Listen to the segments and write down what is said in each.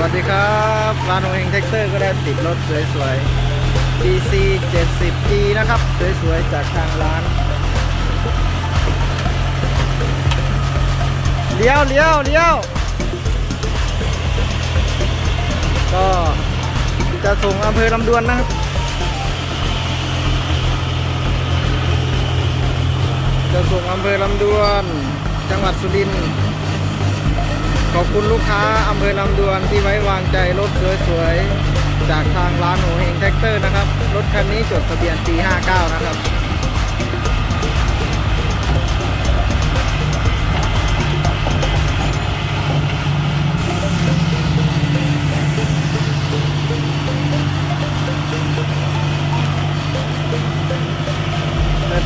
วัสดีครับร้านโฮเฮงแท็กเตอร์ก็ได้ติดรถสวยๆ DC 70G นะครับ สวยๆ จากทางร้าน เลี้ยวเลี้ยวเลี้ยว ก็จะส่งอำเภอลำดวนนะครับจะส่งอำเภอลำดวน จังหวัดสุรินทร์ ขอบคุณลูกค้าอำเภอลำดวนที่ไว้วางใจรถสวยๆ จากทางร้านโหเฮงแท็กเตอร์นะครับ รถคันนี้จดทะเบียนปี 59 นะครับ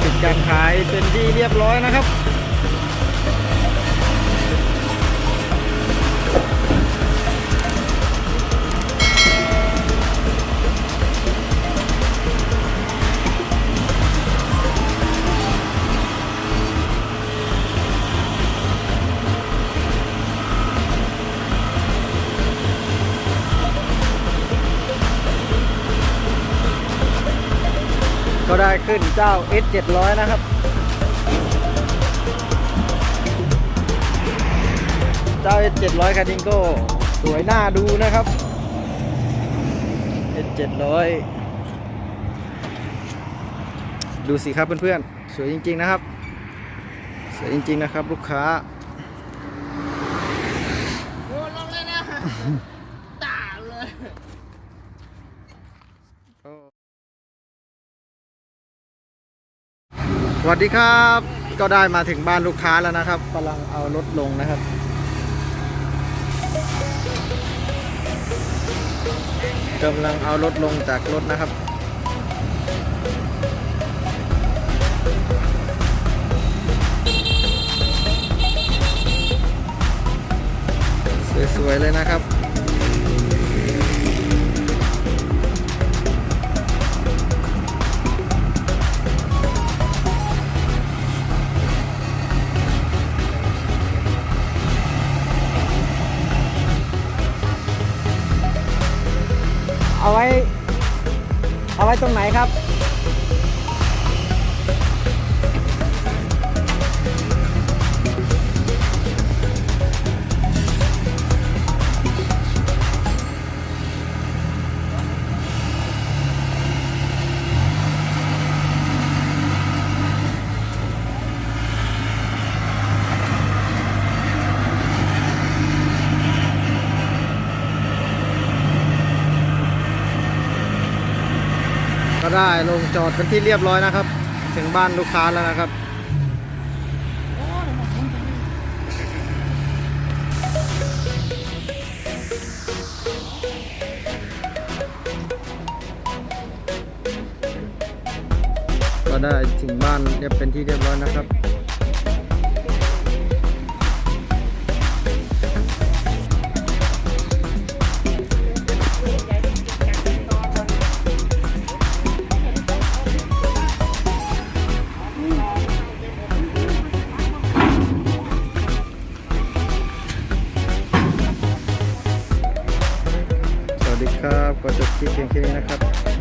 ปิดการขายเป็นที่เรียบร้อยนะครับ ก็ได้ขึ้นเจ้า S 700นะครับ เจ้า S 700คันนี้ก็สวยน่าดูนะครับ S 700ดูสิครับเพื่อนๆ สวยจริงๆนะครับ สวยจริงๆนะครับลูกค้าโอ้ลงเลยนะตาเลย สวัสดีครับ ก็ได้มาถึงบ้านลูกค้าแล้วนะครับกำลังเอารถลงนะครับ กำลังเอารถลงจากรถนะครับสวยๆเลยนะครับ เอาไว้ เอาไว้ตรงไหนครับ ก็ได้ลงจอดเป็นที่เรียบร้อยนะครับ ถึงบ้านลูกค้าแล้วนะครับก็ได้ถึงบ้านเรียบเป็นที่เรียบร้อยนะครับ ดีครับก็จบคลิปเพียงแค่นี้นะครับ